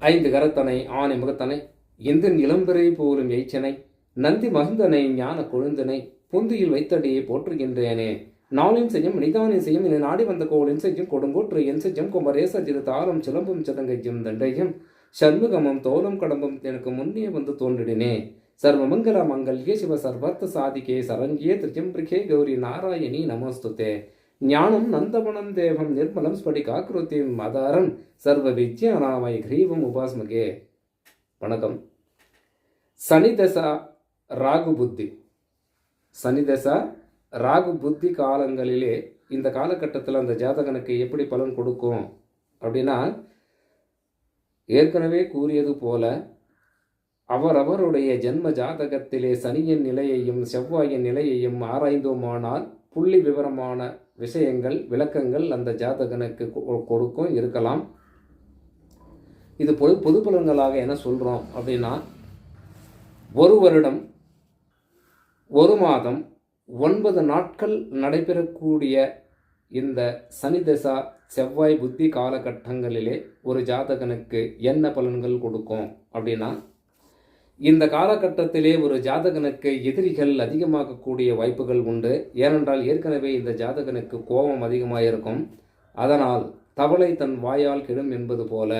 ஐந்து கரத்தனை ஆனை முகத்தனை இந்த இளம்பிறை போலும் எய்ச்சனை நந்தி மகிந்தனை ஞான கொழுந்தனை புந்தியில் வைத்தடியை போற்றுகின்றேனே. நாளின் செய்யும் நிதானின் செய்யும் இனி நாடி வந்த கோளின் செய்யும் கொடுங்கோற்று என் செய்யும் குமரேச திரு தாரம் சிலம்பும் சிதங்கையும் தண்டையும் சண்முகமும் தோலும் கடம்பும் எனக்கு முன்னே வந்து தோன்றிடினே. சர்வமங்கல மங்கல்யே சிவ சர்வர்த்த சாதிகே சரங்கியே திருச்சம்பிரிகே கௌரி நாராயணி நமஸ்துதே. ஞானம் நந்தவனம் தேவம் நிர்மலம் ஸ்படிகாக்கிருத்தியும் மதாரம் சர்வ வித்யானாமை கிரீவம் உபாஸ்மகே. வணக்கம். சனி தசா ராகு புத்தி. சனி தசா ராகு புத்தி காலங்களிலே இந்த காலகட்டத்தில் அந்த ஜாதகனுக்கு எப்படி பலன் கொடுக்கும்? அப்படின்னா ஏற்கனவே கூறியது போல அவரவருடைய ஜென்ம ஜாதகத்திலே சனியின் நிலையையும் செவ்வாயின் நிலையையும் ஆராய்ந்தோமானால் புள்ளி விவரமான விஷயங்கள் விளக்கங்கள் அந்த ஜாதகனுக்கு கொ- கொடுக்கும் இருக்கலாம். இது பொது பொது பலன்களாக என்ன சொல்கிறோம் அப்படின்னா ஒரு வருடம் ஒரு மாதம் ஒன்பது நாட்கள் நடைபெறக்கூடிய இந்த சனி தசா செவ்வாய் புத்தி காலகட்டங்களிலே ஒரு ஜாதகனுக்கு என்ன பலன்கள் கொடுக்கும் அப்படின்னா இந்த காலகட்டத்திலே ஒரு ஜாதகனுக்கு எதிரிகள் அதிகமாகக்கூடிய வாய்ப்புகள் உண்டு. ஏனென்றால் ஏற்கனவே இந்த ஜாதகனுக்கு கோபம் அதிகமாக இருக்கும் அதனால் தவளை தன் வாயால் கெடும் என்பது போல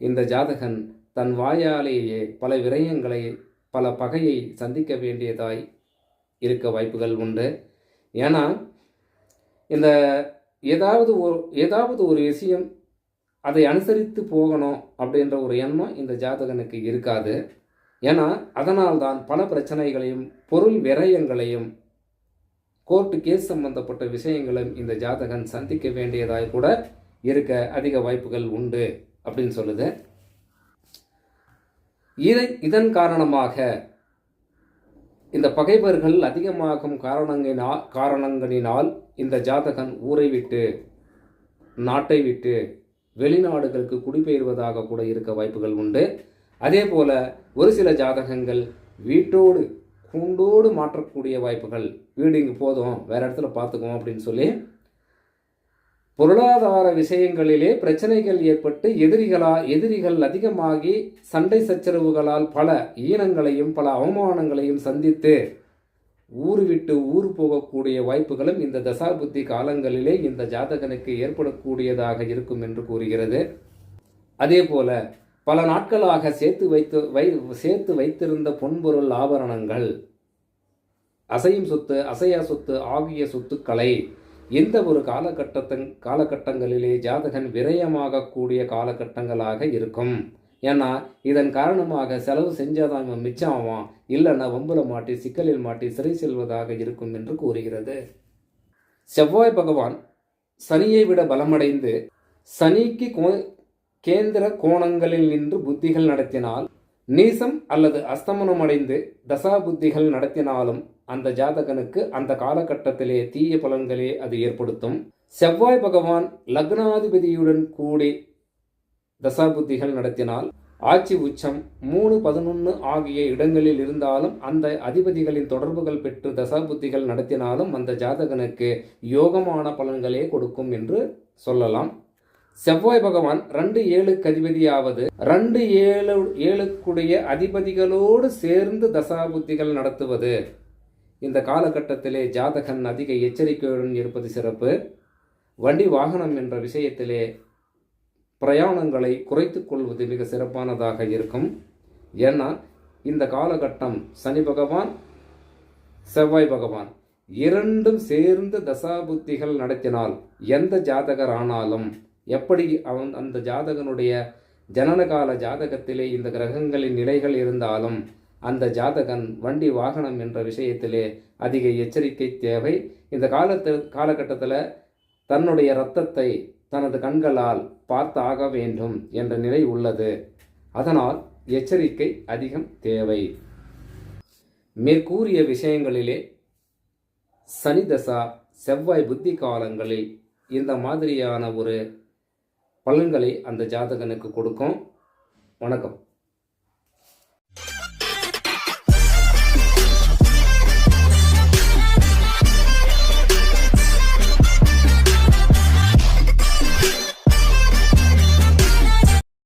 இந்த ஜாதகன் தன் வாயாலேயே பல விரயங்களை பல பகையை சந்திக்க வேண்டியதாய் இருக்க வாய்ப்புகள் உண்டு. ஏன்னா இந்த ஏதாவது ஒரு ஏதாவது ஒரு விஷயம் அதை அனுசரித்து போகணும் அப்படின்ற ஒரு எண்ணம் இந்த ஜாதகனுக்கு இருக்காது. ஏன்னா அதனால்தான் பல பிரச்சனைகளையும் பொருள் விரயங்களையும் கோர்ட்டு கேஸ் சம்பந்தப்பட்ட விஷயங்களும் இந்த ஜாதகன் சந்திக்க வேண்டியதாய் கூட இருக்க அதிக வாய்ப்புகள் உண்டு அப்படின்னு சொல்லுது. இதை இதன் காரணமாக இந்த பகைவர்கள் அதிகமாகும் காரணங்களினால் காரணங்களினால் இந்த ஜாதகன் ஊரை விட்டு நாட்டை விட்டு வெளிநாடுகளுக்கு குடிபெயர்வதாக கூட இருக்க வாய்ப்புகள் உண்டு. அதே போல் ஒரு சில ஜாதகங்கள் வீட்டோடு கூண்டோடு மாற்றக்கூடிய வாய்ப்புகள். வீடு இங்கே போதும் வேறு இடத்துல பார்த்துக்குவோம் அப்படின்னு சொல்லி பொருளாதார விஷயங்களிலே பிரச்சனைகள் ஏற்பட்டு எதிரிகளா எதிரிகள் அதிகமாகி சண்டை சச்சரவுகளால் பல ஈனங்களையும் பல அவமானங்களையும் சந்தித்து ஊர் விட்டு ஊர் போகக்கூடிய வாய்ப்புகளும் இந்த தசாபுத்தி காலங்களிலே இந்த ஜாதகனுக்கு ஏற்படக்கூடியதாக இருக்கும் என்று கூறுகிறது. அதே போல பல நாட்களாக சேர்த்து வைத்து வை சேர்த்து வைத்திருந்த பொன்பொருள் ஆபரணங்கள் அசையும் சொத்து அசையா சொத்து ஆகிய சொத்துக்களை எந்த ஒரு காலகட்டத்தின் காலகட்டங்களிலே ஜாதகன் விரயமாகக்கூடிய காலகட்டங்களாக இருக்கும். ஏன்னா இதன் காரணமாக செலவு செஞ்சாதான் இவன் மிச்சம் ஆவான். இல்லைன்னா வம்புல மாட்டி சிக்கலில் மாட்டி சிறை செல்வதாக இருக்கும் என்று கூறுகிறது. செவ்வாய் பகவான் சனியை விட பலமடைந்து சனிக்கு கோ- கேந்திர கோணங்களில் நின்று புத்திகள் நடத்தினால் நீசம் அல்லது அஸ்தமனம் அடைந்து தசா புத்திகள் நடத்தினாலும் அந்த ஜாதகனுக்கு அந்த காலகட்டத்திலே தீய பலன்களே அது ஏற்படுத்தும். செவ்வாய் பகவான் லக்னாதிபதியுடன் கூடி தசா புத்திகள் நடத்தினால் ஆட்சி உச்சம் மூணு பதினொன்று ஆகிய இடங்களில் இருந்தாலும் அந்த அதிபதிகளின் தொடர்புகள் பெற்று தசாபுத்திகள் நடத்தினாலும் அந்த ஜாதகனுக்கு யோகமான பலன்களே கொடுக்கும் என்று சொல்லலாம். செவ்வாய் பகவான் ரெண்டு ஏழு அதிபதியாவது ரெண்டு ஏழு ஏழுக்குடைய அதிபதிகளோடு சேர்ந்து தசாபுத்திகள் நடத்துவது. இந்த காலகட்டத்திலே ஜாதகன் அதிக எச்சரிக்கையுடன் இருப்பது சிறப்பு. வண்டி வாகனம் என்ற விஷயத்திலே பிரயாணங்களை குறைத்து கொள்வது மிக சிறப்பானதாக இருக்கும். ஏன்னா இந்த காலகட்டம் சனி பகவான் செவ்வாய் பகவான் இரண்டும் சேர்ந்து தசாபுத்திகள் நடத்தினால் எந்த ஜாதகர் ஆனாலும் எப்படி அவன் அந்த ஜாதகனுடைய ஜனனகால ஜாதகத்திலே இந்த கிரகங்களின் நிலைகள் இருந்தாலும் அந்த ஜாதகன் வண்டி வாகனம் என்ற விஷயத்திலே அதிக எச்சரிக்கை தேவை. இந்த காலத்தில் காலகட்டத்தில் தன்னுடைய இரத்தத்தை தனது கண்களால் பார்த்து ஆக வேண்டும் என்ற நிலை உள்ளது. அதனால் எச்சரிக்கை அதிகம் தேவை. மேற்கூறிய விஷயங்களிலே சனிதசா செவ்வாய் புத்தி காலங்களில் இந்த மாதிரியான ஒரு பலன்களை அந்த ஜாதகனுக்கு கொடுக்கும். வணக்கம்.